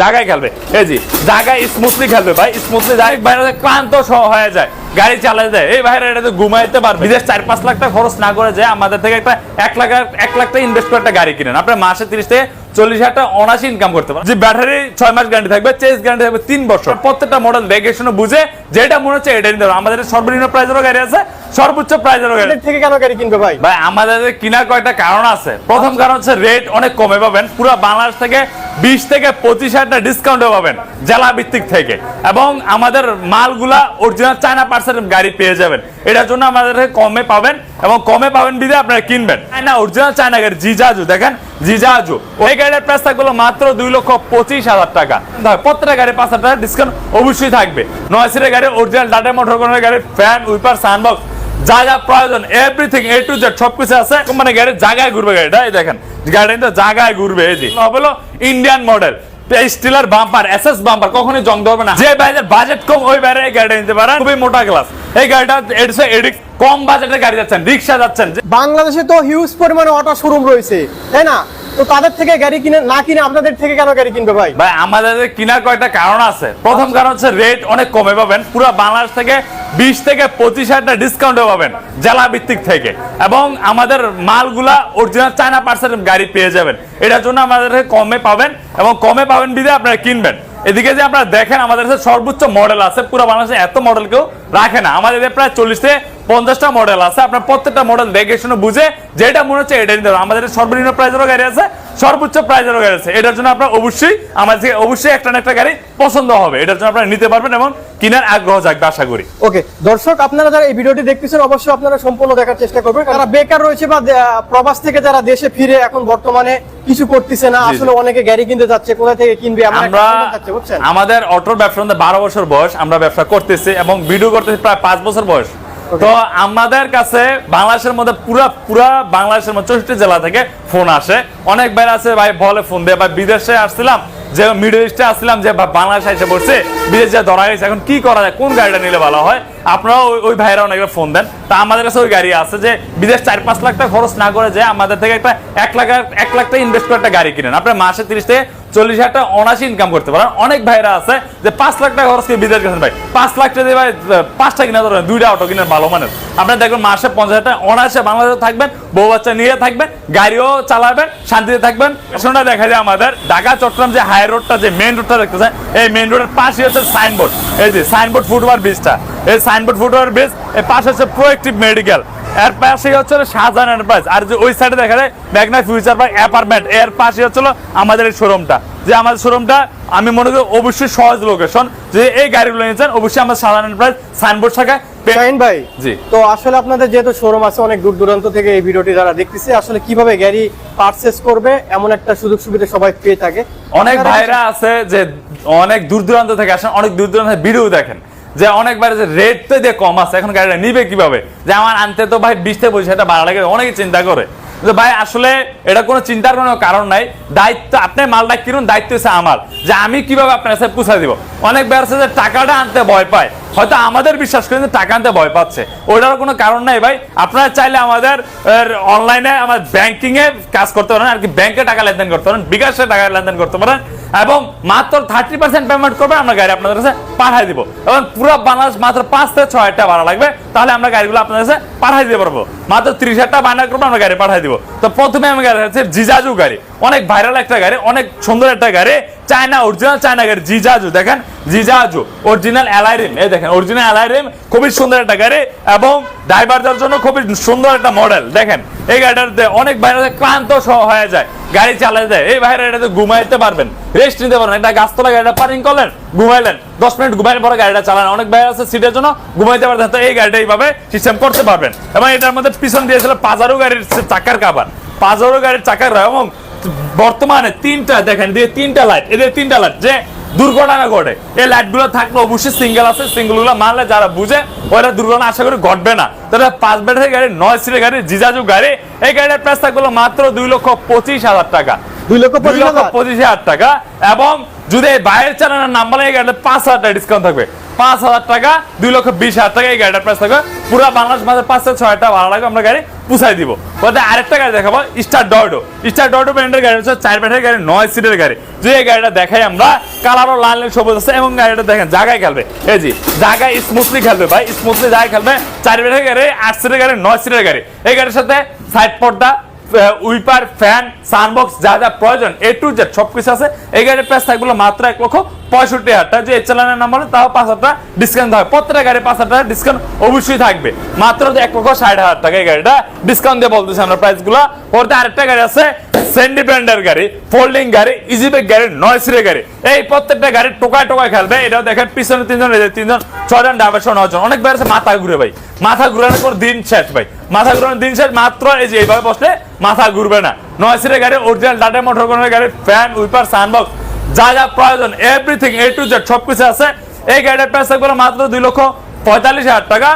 জায়গায় খেলবে। এই জি জায়গায় স্মুথলি খেলবে ভাই স্মুথলি যাই বাইরে ক্লান্ত হয়ে যায়। গাড়ি চালাতে দেয়। এই বাইরে এটা তো ঘুমাইতে পারবে। বিদেশ চার পাঁচ লাখ টাকা খরচ না করে যায় আমাদের থেকে একটা এক লাখ এক লাখ টাকা ইনভেস্ট করে একটা গাড়ি কিনেন। আপনার মাসে তিরিশ থেকে চল্লিশ হাজার টাকা অনাশি ইনকাম করতে পারেন যে ব্যাটারি ছয় মাস গ্যারান্টি থাকবে চেস গ্যারান্টি থাকবে তিন বছর। প্রত্যেকটা মডেল দেখে শুনে বুঝে যেটা মনে হচ্ছে এটা নিতে আমাদের সর্বনিম্ন প্রাইজেরও গাড়ি আছে সর্বোচ্চ প্রাইজেরও গাড়ি। থেকে কেন গাড়ি কিনবে ভাই? ভাই আমাদের কিনার কয়েকটা কারণ আছে। প্রথম কারণ হচ্ছে রেট অনেক কমে পাবেন। পুরো বাংলাদেশ থেকে বিশ থেকে পঁচিশ হাজার টাকা ডিসকাউন্টে পাবেন জেলা ভিত্তিক থেকে। এবং আমাদের মালগুলা অরিজিনাল চায়না পার্সেন্ট গাড়ি পেয়ে যাবেন। এটার জন্য আমাদের কমে পাবেন এবং কমে পাবেন বিধে আপনারা কিনবেন। চায়না অরিজিনাল চায়না গাড়ি, জিজাজু, দেখেন, জিজাজু। ওই গাড়ির প্রাইস থাকবে মাত্র দুই লক্ষ পঁচিশ হাজার টাকা। প্রত্যেকটা গাড়ি পাঁচ হাজার টাকা ডিসকাউন্ট অবশ্যই থাকবে। নয় সিটের গাড়ি অরিজিনাল ডাটা মোটর কোনো গাড়ি ফ্যান উইপার সানবক্স যা যা প্রয়োজন এভরিথিং এ টু জেড সবকিছু আছে। মানে গাড়ি জায়গায় ঘুরবে গাড়িটা, এই দেখেন গাড়ি জায়গায় ঘুরবে, এই যে। হলো Indian model Stiller bumper S S bumper কখনোই জং ধরবে না। যে বাইরের বাজেট কম, ওই বাইরে এই গাড়িটা নিতে পারেন। খুবই মোটা গ্লাস এই গাড়িটা এডিসে এডিক কম বাজেটের গাড়ি যাচ্ছেন, রিক্সা যাচ্ছেন। বাংলাদেশে তো হিউজ পরিমাণে অটো শোরুম রয়েছে। তাই না? তো তাদের থেকে গাড়ি কিনে না কিনে আপনাদের থেকে কেন গাড়ি কিনবে ভাই? ভাই, আমাদের কিনার কয়েকটা কারণ আছে। প্রথম কারণ হচ্ছে রেট অনেক কমে পাবেন। পুরো বাংলাদেশ থেকে বিশ থেকে পঁচিশ হাজার ডিসকাউন্টে পাবেন জেলা ভিত্তিক থেকে। এবং আমাদের মালগুলা অরিজিনাল চায়না পার্সেন্ট গাড়ি পেয়ে যাবেন। এটার জন্য আমাদের কমে পাবেন এবং কমে পাবেন বিধে আপনারা কিনবেন। এদিকে যে আপনারা দেখেন, আমাদের সর্বোচ্চ মডেল আছে। পুরো বাংলাদেশে এত মডেল কেউ রাখে না। আমাদের প্রায় চল্লিশ থেকে পঞ্চাশটা মডেল আছে। আপনার প্রত্যেকটা মডেল দেখে শুনে বুঝে যেটা মনে হচ্ছে এটা নিতে আমাদের সর্বনিম্ন প্রাইজেরও গাড়ি আছে সর্বোচ্চ প্রাইজেরও গাড়ি আছে। এটার জন্য আপনার অবশ্যই আমাদের থেকে অবশ্যই একটা না একটা গাড়ি পছন্দ হবে। এটার জন্য আপনারা নিতে পারবেন এবং কেনার আগ্রহ থাকবে আশা করি। ওকে দর্শক আপনারা যারা এই ভিডিওটি দেখতেছেন অবশ্যই আপনারা সম্পূর্ণ দেখার চেষ্টা করবেন। যারা বেকার রয়েছে বা প্রবাস থেকে যারা দেশে ফিরে এখন বর্তমানে কিছু করতেছে না। আসলে অনেকে গাড়ি কিনতে যাচ্ছে কোথা থেকে কিনবে আমরা বুঝছেন? আমাদের অটোর ব্যবসা বারো বছর বয়স আমরা ব্যবসা করতেছি এবং ভিডিও করতেছি প্রায় পাঁচ বছর বয়স। তো আমাদের কাছে বাংলাদেশের মধ্যে পুরা পুরা বাংলাদেশের মধ্যে চৌষট্টি জেলা থেকে ফোন আসে। অনেক বের আছে, ভাই বলে ফোন দেয়, ভাই বিদেশে আসছিলাম, যে মিডল ইস্টে আসছিলাম, যে বা- বাংলাদেশে এসে পড়ছে, বিদেশে ধরা গেছে এখন কি করা যায়? কোন গাড়িটা নিলে ভালো হয়? আপনারা ওই ওই ভাইরা অনেক ফোন দেন। তা আমাদের কাছে ওই গাড়ি আছে যে বিদেশ চার পাঁচ লাখ টাকা খরচ না করে যে আমাদের থেকে একটা এক লাখ এক লাখ টাকা ইনভেস্ট করে একটা গাড়ি কিনেন। আপনার মাসে তিরিশ থেকে চল্লিশ হাজার টাকা অনাশি ইনকাম করতে পারেন। অনেক ভাইরা আছে যে পাঁচ লাখ টাকা খরচ করে বিদেশ গেছেন ভাই। পাঁচ লাখ টাকা ভাই পাঁচটা কিনা ধরেন, দুইটা অটো কিনে ভালো মানের। আপনার দেখবেন মাসে পঞ্চাশ হাজার টাকা অনায়াসে বাংলাদেশে থাকবেন, বউ বাচ্চা নিয়ে থাকবেন, গাড়িও চালাবেন, শান্তিতে থাকবেন। শোনা দেখা যায় আমাদের ঢাকা, চট্টগ্রাম যে হাই রোডটা যে মেন রোডটা দেখতেছেন, এই মেন রোডের পাশে হচ্ছে সাইনবোর্ড এই যে সাইনবোর্ড ফুটওভার ব্রিজটা এই সাইনবোর্ড ফুটওভার ব্রিজের পাশে হচ্ছে প্রোয়েক্টিভ মেডিকেল এর পাশে হচ্ছে শাহজাহান এন্টারপ্রাইজ আর যে ওই সাইডে দেখা যায় মেঘনা ফিউচার পার্ক অ্যাপার্টমেন্ট এর পাশে হচ্ছে আমাদের এই শোরুমটা যে আমাদের শোরুমটা আমি মনে করি অবশ্যই সহজ লোকেশন যে এই গাড়িগুলো নিয়েছেন অবশ্যই আমার শাহজাহান এন্টারপ্রাইজ সাইনবোর্ড শাখায় শাহিন ভাই জি। তো আসলে আপনাদের যেহেতু শোরুম আছে অনেক দূর দূরান্ত থেকে এই ভিডিওটি যারা দেখতেছে আসলে কীভাবে গাড়ি পারচেস করবে এমন একটা সুযোগ সুবিধা সবাই পেয়ে থাকে অনেক ভাইরা আছে যে অনেক দূর দূরান্ত থেকে আসেন, অনেক দূর দূরান্ত ভিডিও দেখেন। যে অনেক বাইরে যে রেট তো দিয়ে কম আছে, এখন গাড়িটা নিবে কীভাবে? যে আমার আনতে তো ভাই বিশ থেকে পঁচিশ ভাড়া লাগে, অনেকে চিন্তা করে। যে ভাই, আসলে এটা কোনো চিন্তার কোনো কারণ নাই। দায়িত্ব, আপনি মালটা কিনুন, দায়িত্ব হচ্ছে আমার। যে আমি কীভাবে আপনার কাছে পুষা দিব? অনেক আছে যে টাকাটা আনতে ভয় পায়। হয়তো আমাদের বিশ্বাস করেন যে টাকা আনতে ভয় পাচ্ছে। ওটার কোনো কারণ নাই ভাই। আপনারা চাইলে আমাদের অনলাইনে আমার ব্যাংকিং এ কাজ করতে পারেন, আর কি ব্যাংকে টাকা লেনদেন করতে পারেন, বিকাশে টাকা লেনদেন করতে পারেন। এবং মাত্র থার্টি পার্সেন্ট পেমেন্ট করবেন আমরা গাড়ি আপনাদের কাছে পাঠাই দিব। এবং পুরো বাংলাদেশ মাত্র পাঁচ থেকে ছয় হাজার টাকা ভাড়া লাগবে, তাহলে আমরা গাড়িগুলো আপনাদের কাছে পাঠাই দিতে পারব। মাত্র ত্রিশ হাজার টাকা বায়না করব, আমরা গাড়ি পাঠাই দিব। তো প্রথমে আমি গাড়ি হচ্ছে জিজাজু গাড়ি। অনেক ভাইরাল একটা গাড়ি, অনেক সুন্দর একটা গাড়ি। চায়না অরিজিনাল চায়না গাড়ি জিজাজু, দেখেন? জিজাজু অরিজিনাল অ্যালাইরিম এই দেখেন অরিজিনাল অ্যালাইরিম খুবই সুন্দর একটা গাড়ি এবং ড্রাইভারদের জন্য খুবই সুন্দর একটা মডেল দেখেন? এই গাড়িটাতে অনেক ভাইরা ক্লান্ত হয়ে যায়, গাড়ি চালাতে দেয়, এই ভাইরা এটাতে ঘুমাইতে পারবেন রেস্ট নিতে পারবেন, একটা গাছতলা গাড়িটা পার্কিং করলেন, ঘুমাইলেন, দশ মিনিট ঘুমাইলে পরে গাড়িটা চালান, অনেক ভাই আছে সিটের জন্য ঘুমাইতে পারতেন তো এই গাড়িটা এইভাবে সিস্টেম করতে পারবেন, এবং এটার মধ্যে পিছন দিয়েছিল পাজারো গাড়ির চাকার কাবার পাজারো গাড়ির চাকার এবং বর্তমানে তিনটা দেখেন তিনটা লাইট এদের তিনটা লাইট যে দুর্ঘটনা ঘটে। এই লাইটগুলো থাকলে অবশ্যই সিঙ্গেল আছে সিঙ্গেলগুলো মানলে যারা বুঝে ওরা দুর্ঘটনা আশা করি ঘটবে না। তাহলে পাঁচ গাড়ি নয় সিটের গাড়ি জিজাজু গাড়ি এই গাড়ির প্রাইস থাকবে মাত্র দুই লক্ষ পঁচিশ হাজার টাকা। দুই লক্ষ পঁচিশ হাজার? টাকা এবং যদি এই বাইরের চ্যানেলের নাম্বার এই গাড়িতে পাঁচ হাজার টাকা ডিসকাউন্ট থাকবে। পাঁচ হাজার টাকা দুই লক্ষ বিশ হাজার টাকা এই গাড়িটার প্রাইস থাকবে। পুরো বাংলাদেশ মাঝে পাঁচ থেকে ছয় টাকা ভাড়া লাগবে আমরা গাড়ি পুষাই দিব। বলতে আরেকটা গাড়ি দেখাবো স্টার ডয়ডো স্টার ডয়ডো ব্র্যান্ডের গাড়ি হচ্ছে চার ব্যাটারি গাড়ি, নয় সিটের গাড়ি। যে এই গাড়িটা দেখাই আমরা কালারও লাল লাল সবুজ আছে এবং গাড়িটা দেখেন, জায়গায় খেলবে। এই জি জায়গায় স্মুথলি খেলবে ভাই স্মুথলি জায়গায় খেলবে, চার ব্যাটারি গাড়ি, আট সিটের গাড়ি, নয় সিটের গাড়ি। এই গাড়ির সাথে সাইড পর্দা উইপার ফ্যান সানবক্স যা যা প্রয়োজন এ টু জেড সবকিছু আছে। এই গাড়ির প্রাইস থাকবে মাত্র এক লক্ষ পঁয়ষট্টি হাজার। টাকা যে চালানের নাম হলে তাও পাঁচ হাজার টাকা ডিসকাউন্ট থাকবে। প্রত্যেকটা গাড়ি পাঁচ হাজার টাকা ডিসকাউন্ট অবশ্যই থাকবে। মাত্র এক লক্ষ ষাট হাজার টাকা এই গাড়িটা ডিসকাউন্ট দিয়ে বলতেছি আমরা প্রাইসগুলো পরে আরেকটা গাড়ি আছে সেন্ডিপেন্ডার গাড়ি ফোল্ডিং গাড়ি ইজিবেক গাড়ি নয় সিটের গাড়ি। এই প্রত্যেকটা গাড়ি টোকায় টোকায় খেলবে। এটাও দেখেন, পিছনে তিনজন তিনজন ছজন ড্রাইভার সহ নজন অনেক বেড়েছে মাথা ঘুরে ভাই। মাথা ঘুরানোর পর দিন শেষ ভাই। মাথা ঘুরানোর দিন শেষ, মাত্র এই যে এইভাবে বসলে মাথা ঘুরবে না। নয় সিটের গাড়ি অরিজিনাল টাটা মোটর গাড়ি ফ্যান উইপার সানবক্স যা যা প্রয়োজন এভরিথিং এ টু জেড সবকিছু আছে। এই গাড়ির প্রাইস থাকবে মাত্র দুই লক্ষ পঁয়তাল্লিশ হাজার টাকা।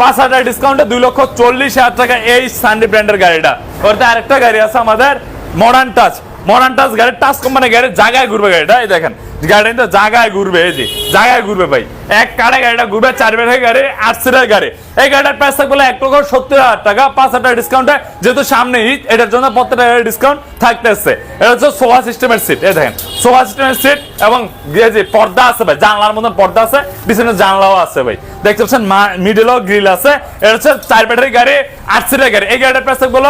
পাঁচ হাজার ডিসকাউন্টে দুই লক্ষ চল্লিশ হাজার টাকা এই সানডি ব্র্যান্ডের গাড়িটা। ওর আরেকটা গাড়ি আছে আমাদের মডার্ন টাচ মডার্ন টাচ গাড়ি টাচ কোম্পানি গাড়ি জায়গায় ঘুরবে গাড়িটা। এই দেখেন, গাড়ি তো জায়গায় ঘুরবে, এই যে, জায়গায় ঘুরবে ভাই। এক কারে গাড়িটা ঘুরবে, চার বেড়ে গাড়ি, আট সিটের গাড়ি। এই গাড়িটার প্রাইস থাকবে এক লক্ষ সত্তর হাজার টাকা, পাঁচ হাজার ডিসকাউন্ট যেহেতু সামনে ঈদ এটার জন্য প্রত্যেকটা ডিসকাউন্ট থাকতেছে। এটা হচ্ছে সোফা সিস্টেমের সিট এই দেখেন সোফা সিস্টেমের সিট এবং যে পর্দা আছে ভাই, জানলার মতন পর্দা আছে, পিছনে জানলাও আছে ভাই। দেখতে পাচ্ছেন মিডলও গ্রিল আছে। এটা হচ্ছে চার ব্যাটারি গাড়ি, আট সিটের গাড়ি। এই গাড়িটার প্রাইস থাকবে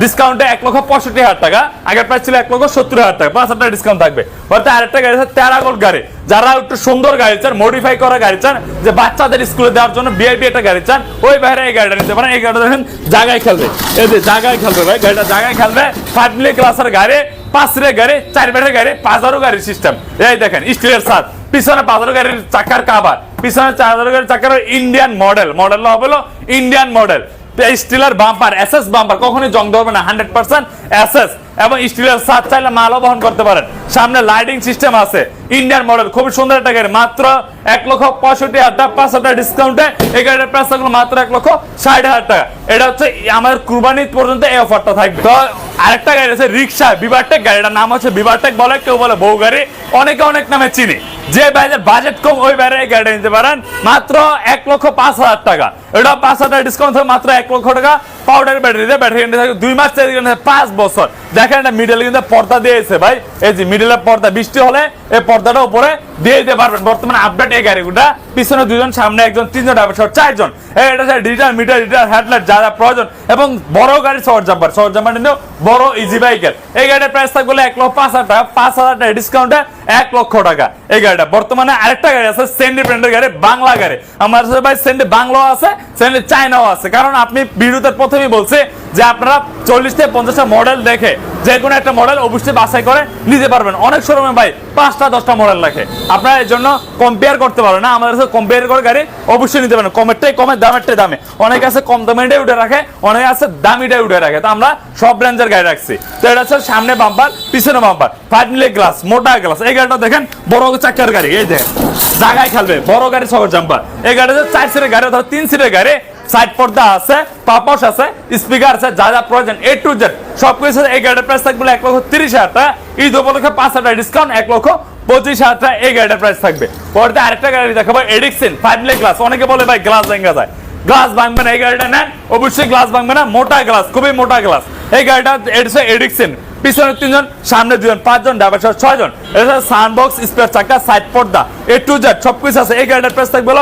ডিসকাউন্টে এক লক্ষ পঁয়ষট্টি হাজার টাকা, আগের প্রাইস ছিল এক লক্ষ সত্তর হাজার টাকা পাঁচ হাজার টাকা ডিসকাউন্ট থাকবে। বলতে আরেকটা গাড়ি আছে তেরাগোল গাড়ি। যারা একটু সুন্দর গাড়ি চান মডিফাই করা গাড়ি চান, যে বাচ্চাদের স্কুলে দেওয়ার জন্য বিআইপি একটা গাড়ি চান, ওই বাইরে এই গাড়িটা নিতে পারেন। এই গাড়িটা দেখেন, জায়গায় খেলবে। এই যে জায়গায় খেলবে ভাই, গাড়িটা জায়গায় খেলবে। ফাইভ ক্লাসের গাড়ি, পাঁচ রে গাড়ি, চার বেড়ের গাড়ি পাঁচারো গাড়ির সিস্টেম এই দেখেন স্টিলের সাত পিছনে পাঁচারো গাড়ির চাকার কাবার পিছনে চার গাড়ির চাকার ইন্ডিয়ান মডেল মডেল হবে ইন্ডিয়ান মডেল স্টিলের বাম্পার এসএস বাম্পার কখনোই জং ধরবে না হান্ড্রেড পার্সেন্ট এসএস এবং স্টিলের সাত চাইলে মালও বহন করতে পারেন। সামনে লাইটিং সিস্টেম আছে। ইন্ডিয়ান মডেল খুব সুন্দর একটা গাড়ি। মাত্র এক লক্ষ পঁয়ষট্টি হাজার পাঁচ হাজার ডিসকাউন্টে এই গাড়ির প্রাইস থাকল মাত্র এক লক্ষ ষাট হাজার টাকা। এটা হচ্ছে আমাদের কুরবানি পর্যন্ত এই অফারটা থাকবে। তো আরেকটা গাড়ি আছে রিক্সা বিবারটেক গাড়িটার নাম হচ্ছে বিবারটেক বলে, কেউ বলে বউ গাড়ি। অনেকে অনেক নামে চিনি। যে বাইরে বাজেট কম, ওই বাইরে এই গাড়িটা নিতে পারেন। মাত্র এক লক্ষ পাঁচ হাজার টাকা। এটা পাঁচ হাজার ডিসকাউন্ট মাত্র এক লক্ষ টাকা। পাউডার ব্যাটারি ব্যাটারি দুই মাস থাকে পাঁচ বছর। দেখেন এটা কিন্তু পর্দা দিয়েছে ভাই। এই যে পর্দা, বৃষ্টি হলে এই পর্দাটা উপরে দিয়ে দিতে পারবেন। বর্তমানে আপডেট এই গাড়িগুলা। পিছনে দুজন সামনে একজন, তিনজন ড্রাইভার সহ চারজন। এটা হচ্ছে ডিজিটাল মিটার ডিজিটাল যা যা প্রয়োজন। এবং বড় গাড়ি শহর জাম্পার শহর জাম্পার নিলেও বড় ইজি বাইকের এই গাড়ির প্রাইস থাকবে এক লক্ষ পাঁচ হাজার টাকা। পাঁচ হাজার টাকা ডিসকাউন্টে এক লক্ষ টাকা। এই গাড়িটা বর্তমানে আরেকটা গাড়ি আছে সেন্ডি ব্র্যান্ডের গাড়ি, বাংলা গাড়ি। আমার ভাই সেন্ডি বাংলাও আছে সেন্ডি চায়নাও আছে। কারণ আপনি ভিডিওতে প্রথমেই বলছে যে আপনারা চল্লিশ থেকে পঞ্চাশটা মডেল দেখে যে কোনো একটা মডেল অবশ্যই বাছাই করে নিতে পারবেন। অনেক শোরুমে ভাই পাঁচটা দশটা মডেল রাখে। আপনারা এর জন্য কম্পেয়ার করতে পারবেন না। আমাদের কম্পেয়ার করে গাড়ি অবশ্যই নিতে পারেন কমেরটাই কমে, দামেরটাই দামে। অনেকে আছে কম দামেরটাই উঠে রাখে, অনেকে আছে দামিটাই উঠে রাখে। তো আমরা সব রেঞ্জের গাড়ি রাখছি। তো এটা হচ্ছে সামনে বাম্পার পিছনে বাম্পার ফাইভ মিলে গ্লাস মোটা গ্লাস এই গাড়িটা দেখেন, বড় চাকার গাড়ি। এই দেখেন জায়গায় খেলবে, বড় গাড়ি শহর জাম্পার এই গাড়িতে চার সিটের গাড়ি, অথবা তিন সিটের গাড়ি। সাইড পর্দা আছে পাপস আছে, স্পিকার আছে, যা যা প্রয়োজন এ টু জেড সবকিছু এই গাড়ির প্রাইস থাকবে এক লক্ষ তিরিশ হাজার টাকা। ঈদ উপলক্ষে পাঁচ হাজার ডিসকাউন্ট এক লক্ষ পঁচিশ হাজার টাকা এই গাড়িটার প্রাইস থাকবে। পরে আরেকটা গাড়ি দেখাবো এডিকসিন ফাইভ লে গ্লাস অনেকে বলে ভাই গ্লাস ভেঙে যায়। গ্লাস ভাঙবে না, এই গাড়িটা নেন। অবশ্যই গ্লাস ভাঙবে না, মোটা গ্লাস খুবই মোটা গ্লাস এই গাড়িটা এটা এডিকসিন পিছনে তিনজন, সামনে দুজন, পাঁচজন ড্রাইভার সহ ছয়জন। এটা সানবক্স, স্পেয়ার চাকা, সাইড পর্দা, এ টু জেড, সবকিছু আছে। এই গাড়িটার প্রাইস থাকবে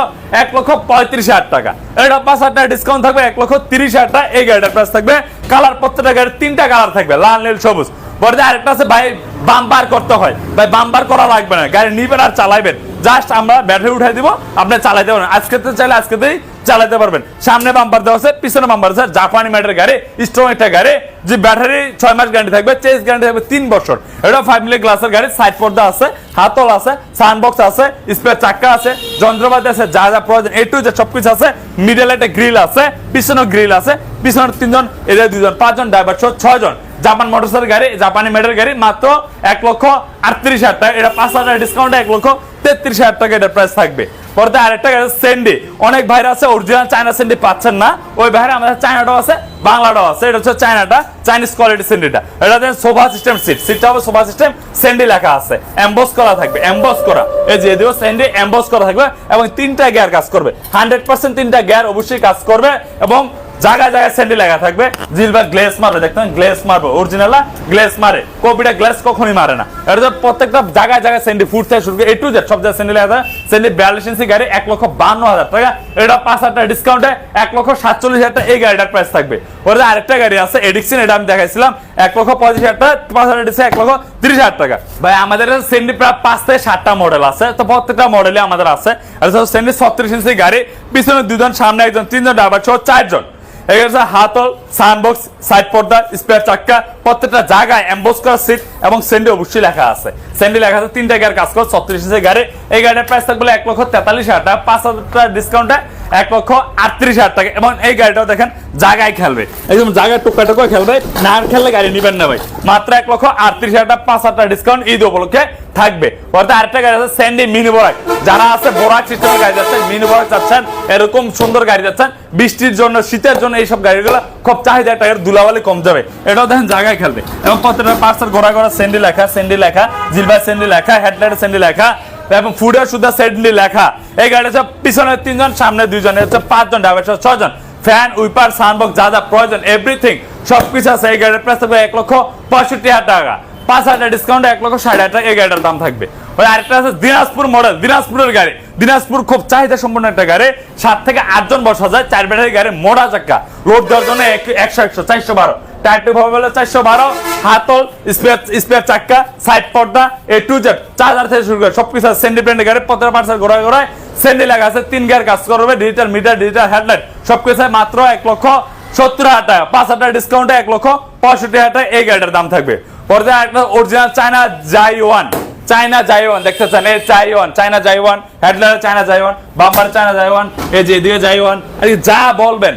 এক লক্ষ পঁয়ত্রিশ হাজার টাকা। এটা পাঁচ হাজার টাকা ডিসকাউন্ট থাকবে, এক লক্ষ তিরিশ হাজার টাকা। এই গাড়িটার প্রাইস থাকবে। কালার প্রত্যেকটা গাড়ির তিনটা কালার থাকবে, লাল, নীল, সবুজ। পরে আরেকটা আছে, ভাই বাম্পার করতে হয়। ভাই বাম্পার করা লাগবে না। গাড়ি নিবেন আর চালাইবেন। জাস্ট আমরা ব্যাটারি উঠাই দিব, আপনি চালাইতে পারবেন আজকে তো চাইলে আজকে আজকেতেই চালাতে পারবেন। সামনে বাম্পার দেওয়া আছে, পিছনে বাম্পার আছে। জাপানি ম্যাটের গাড়ি স্ট্রং একটা গাড়ি, যে ব্যাটারি ছয় মাস গ্যারান্টি থাকবে চেস গ্যারান্টি থাকবে তিন বছর। এটা ফাইভ মিলি গ্লাসের গাড়ি সাইড পর্দা আছে, হাতল আছে সানবক্স আছে স্পেয়ার চাক্কা আছে, যন্ত্রপাতি আছে, যা যা প্রয়োজন এ টু যে সবকিছু আছে। মিডল একটা গ্রিল আছে পিছনে গ্রিল আছে পিছনে তিনজন এদের দুজন, পাঁচজন ড্রাইভার সহ ছয়জন। জাপান মোটরসের গাড়ি, জাপানি মেডের গাড়ি, মাত্র এক লক্ষ আটত্রিশ হাজার টাকা। এটা পাঁচ হাজার ডিসকাউন্ট এক লক্ষ তেত্রিশ হাজার টাকা এটার প্রাইস থাকবে। পরে আরেকটা সেন্ডি অনেক ভাইরা আছে অরিজিনাল চায়না সেন্ডি পাচ্ছেন না। ওই ভাইরা আমাদের চায়নাটাও আছে, বাংলাটাও আছে। এটা হচ্ছে চায়নাটা চাইনিজ কোয়ালিটি সেন্ডিটা এটা দেন সোফা সিস্টেম সিট সিটটা হবে সোফা সিস্টেম সেন্ডি লেখা আছে। এমবস করা থাকবে এমবস করা। এই যে দিও সেন্ডি এমবস করা থাকবে এবং তিনটা গিয়ার কাজ করবে। হান্ড্রেড পার্সেন্ট তিনটা গিয়ার অবশ্যই কাজ করবে এবং জায়গায় জায়গায় স্যান্ডি লেখা থাকবে। জিলবার গ্লেস মারবে দেখতেন গ্লেস মারবে অরিজিনাল গ্লেস মারে। কপিটা গ্লেস কখনই মারে না। এটা প্রত্যেকটা জায়গায় জায়গায় স্যান্ডি ফুট থেকে শুরু করে এ টু জেড সব জায়গায় স্যান্ডি লেখা থাকে। স্যান্ডি বিয়াল্লিশ ইঞ্চি গাড়ি, এক লক্ষ বান্ন হাজার টাকা। এটা পাঁচ হাজার ডিসকাউন্টে এক লক্ষ সাতচল্লিশ হাজার টাকা এই গাড়িটার প্রাইস থাকবে। ওর আরেকটা গাড়ি আছে এডিকশন এটা আমি দেখাইছিলাম। এক লক্ষ পঁচিশ হাজার টাকা, পাঁচ হাজার ডিসে এক লক্ষ তিরিশ হাজার টাকা। ভাই, আমাদের সেন্ডি প্রায় পাঁচ থেকে সাতটা মডেল আছে। তো প্রত্যেকটা মডেলে আমাদের আছে। আর সেন্ডি ছত্রিশ ইঞ্চি গাড়ি, পিছনে দুজন, সামনে একজন, তিনজন ড্রাইভার সহ চারজন। এখানে আছে হাতল সানবক্স সাইড পর্দা স্পেয়ার চাক্কা, প্রত্যেকটা জায়গায় করা সিট এবং সেন্ডি অবশ্যই লেখা আছে। সেন্ডে লেখা আছে, তিনটা গাড়ির কাজ করে, ছত্রিশ ইঞ্চি গাড়ি। এই গাড়ির প্রাইস থাকবে এক লক্ষ তেতাল্লিশ হাজার টাকা। পাঁচ হাজার টাকা ডিসকাউন্টে এক লক্ষ আটত্রিশ হাজার টাকা। এবং এই গাড়িটাও দেখেন জায়গায় খেলবে। একদম জায়গায় টুকা টুকা খেলবে, না খেললে গাড়ি নিবেন না ভাই। মাত্র এক লক্ষ আটত্রিশ হাজার টাকা, পাঁচ হাজার ডিসকাউন্ট ঈদ উপলক্ষে থাকবে। অর্থাৎ আরেকটা গাড়ি আছে স্যান্ডি মিনি বরাক যারা আছে বরাক সিস্টেমের গাড়ি যাচ্ছেন মিনি বরাক যাচ্ছেন এরকম সুন্দর গাড়ি যাচ্ছেন, বৃষ্টির জন্য, শীতের জন্য এইসব গাড়িগুলো খুব চাহিদা টাকার ধুলাবালি কম যাবে। এটাও দেখেন জায়গায় খেলবে। এবং প্রত্যেকটা পার্সেল ঘোরা ঘোরা স্যান্ডি লেখা স্যান্ডি লেখা জিলবার স্যান্ডি লেখা হেডলাইট স্যান্ডি লেখা। এবং ফুডের সুদ্ধা সেডলি লেখা। এই গাড়ি পিছনে তিনজন, সামনে দুইজন হচ্ছে পাঁচজন ড্রাইভার সহ ছজন ফ্যান, উইপার সানবক্স যা যা প্রয়োজন এভরিথিং সবকিছু আছে এই গাড়ির প্রাইস থাকবে এক লক্ষ পঁয়ষট্টি হাজার টাকা। পাঁচ হাজার ডিসকাউন্ট এক লক্ষ ষাট হাজার টাকা এই গাড়িটার দাম থাকবে। ওই আরেকটা আছে দিনাজপুর মডেল দিনাজপুরের গাড়ি। দিনাজপুর খুব চাহিদা সম্পন্ন একটা গাড়ি। সাত থেকে আটজন বসা যায়, চার ব্যাটারি গাড়ি মোড়া চাক্কা লোড দেওয়ার জন্য একশো একশো, চারশো বারো। টায়ার টিউব হবে বলে চারশো বারো, হাতল, স্পেয়ার চাক্কা, সাইড পর্দা এ টু জেড চার্জার থেকে শুরু করে সবকিছু আছে। সেন্ডি ব্র্যান্ডের গাড়ি পত্র পার্সেল ঘোরায় ঘোরায়। সেন্ডি লাগা আছে, তিন গিয়ার কাজ করবে ডিজিটাল মিটার ডিজিটাল হেডলাইট সবকিছু মাত্র এক লক্ষ সত্তর হাজার টাকা। পাঁচ হাজার টাকা ডিসকাউন্টে এক লক্ষ পঁয়ষট্টি হাজার টাকা এই গাড়িটার দাম থাকবে। পর্যায়ে একটা অরিজিনাল চায়না জাই ওয়ান চায়না জাই ওয়ান দেখতে চান? এই চাই ওয়ান চায়না জাই ওয়ান হেডলার চায়না জাই ওয়ান বাম্পার চায়না জাই ওয়ান এই যে এদিকে জাই ওয়ান যা বলবেন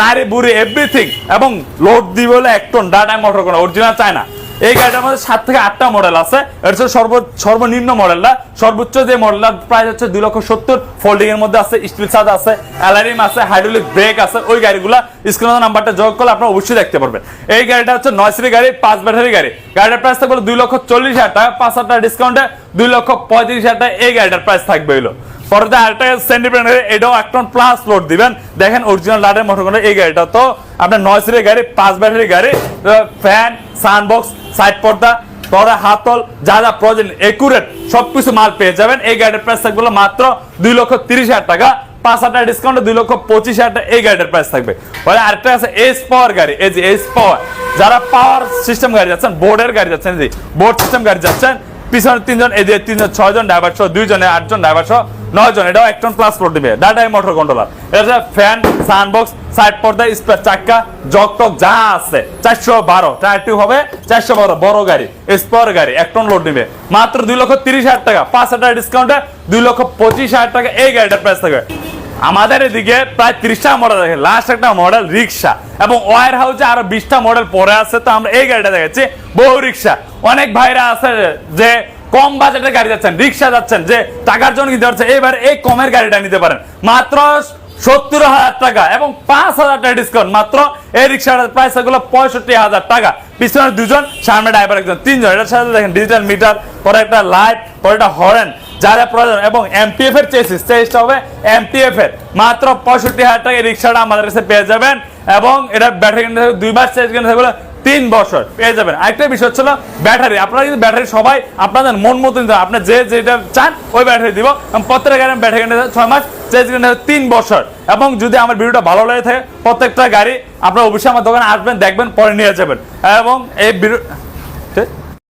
নারী বুড়ি এভরিথিং এবং লোড দিবে বলে এক টন ডাটা মোটর কোনো অরিজিনাল চায়না এই গাড়িটার মধ্যে সাত থেকে আটটা মডেল আছে। এটা হচ্ছে সর্ব সর্বনিম্ন মডেলটা সর্বোচ্চ যে মডেলটা প্রাইস হচ্ছে দুই লক্ষ সত্তর। ফোল্ডিং এর মধ্যে আছে স্টিল সাজ আছে অ্যালারিম আছে হাইড্রোলিক ব্রেক আছে। ওই গাড়িগুলা স্ক্রিনের নাম্বারটা যোগ করলে আপনারা অবশ্যই দেখতে পারবেন। এই গাড়িটা হচ্ছে নয় সিরি গাড়ি, পাঁচ ব্যাটারি গাড়ি। গাড়িটার প্রাইস থাকবে দুই লক্ষ চল্লিশ হাজার টাকা। পাঁচ হাজার টাকা ডিসকাউন্টে দুই লক্ষ পঁয়ত্রিশ হাজার টাকা এই গাড়িটার প্রাইস থাকবে হলো। পরে আরেকটা সেন্টিমেন্ট এটাও এক টন প্লাস লোড দিবেন। দেখেন অরিজিনাল লাটের মোটর এই গাড়িটা তো আপনার নয় সিটের গাড়ি, পাঁচ ব্যাটারি গাড়ি ফ্যান সানবক্স সাইড পর্দা, পরে হাতল, যা যা প্রয়োজন একুরেট সবকিছু মাল পেয়ে যাবেন। এই গাড়ির প্রাইস থাকবে মাত্র দুই লক্ষ তিরিশ হাজার টাকা। পাঁচ হাজার ডিসকাউন্টে দুই লক্ষ পঁচিশ হাজার টাকা এই গাড়ির প্রাইস থাকবে। পরে আরেকটা আছে এস পাওয়ার গাড়ি। এই যে এস পাওয়ার যারা পাওয়ার সিস্টেম গাড়ি যাচ্ছেন বোর্ডের গাড়ি যাচ্ছেন বোর্ড সিস্টেম গাড়ি যাচ্ছেন, পিছনে তিনজন, এদিকে তিনজন, ছয়জন ড্রাইভার সহ দুইজনে, আটজন ড্রাইভার সহ নয় জন এটাও এক প্লাস লোড দিবে। ডাটাই মোটর কন্ট্রোলার এটা ফ্যান সানবক্স সাইড পর্দা স্পেয়ার চাক্কা জক টক যা আছে। চারশো বারো টায়ার হবে চারশো বারো, বড় গাড়ি স্পোর গাড়ি, এক টন লোড নিবে মাত্র দুই লক্ষ তিরিশ হাজার টাকা। পাঁচ হাজার ডিসকাউন্টে দুই লক্ষ পঁচিশ হাজার টাকা এই গাড়িটার প্রাইস থাকবে। আমাদের এদিকে প্রায় ত্রিশটা মডেল দেখে লাস্ট একটা মডেল রিক্সা এবং ওয়ার হাউসে আরও বিশটা মডেল পরে আছে। তো আমরা এই গাড়িটা দেখেছি বহু রিক্সা অনেক ভাইরা আছে যে কম বাজেটের গাড়ি যাচ্ছেন, রিক্সা যাচ্ছেন, যে টাকার জন্য কিনতে পারছে, এবার এই কমের গাড়িটা নিতে পারেন। মাত্র সত্তর হাজার টাকা এবং পাঁচ হাজার টাকা ডিসকাউন্ট মাত্র এই রিক্সার প্রাইস হলো পঁয়ষট্টি হাজার টাকা। পিছনে দুজন, সামনে ড্রাইভার একজন, তিনজন। এটার সাথে দেখেন ডিজিটাল মিটার পরে একটা লাইট পরে একটা হরেন যারা প্রয়োজন। এবং এমপিএফ এর চেসিস চেসটা হবে এমপিএফ এর। মাত্র পঁয়ষট্টি হাজার টাকা রিক্সাটা আমাদের কাছে পেয়ে যাবেন। এবং এটা ব্যাটারি দুই মাস চেঞ্জ কিনতে থাকবে তিন বছর। পেয়ে যাবেন। আরেকটা বিষয় হচ্ছিল ব্যাটারি। আপনারা কিন্তু ব্যাটারি সবাই আপনাদের মন মতো নিতে আপনার আপনি যে যেটা চান, ওই ব্যাটারি দিব। এবং প্রত্যেকটা গাড়ি ব্যাটারি ছয় মাস চেঞ্জ তিন বছর। এবং যদি আমার ভিডিওটা ভালো লাগে থাকে, প্রত্যেকটা গাড়ি আপনারা অবশ্যই আমার দোকানে আসবেন, দেখবেন, পরে নিয়ে যাবেন। এবং এই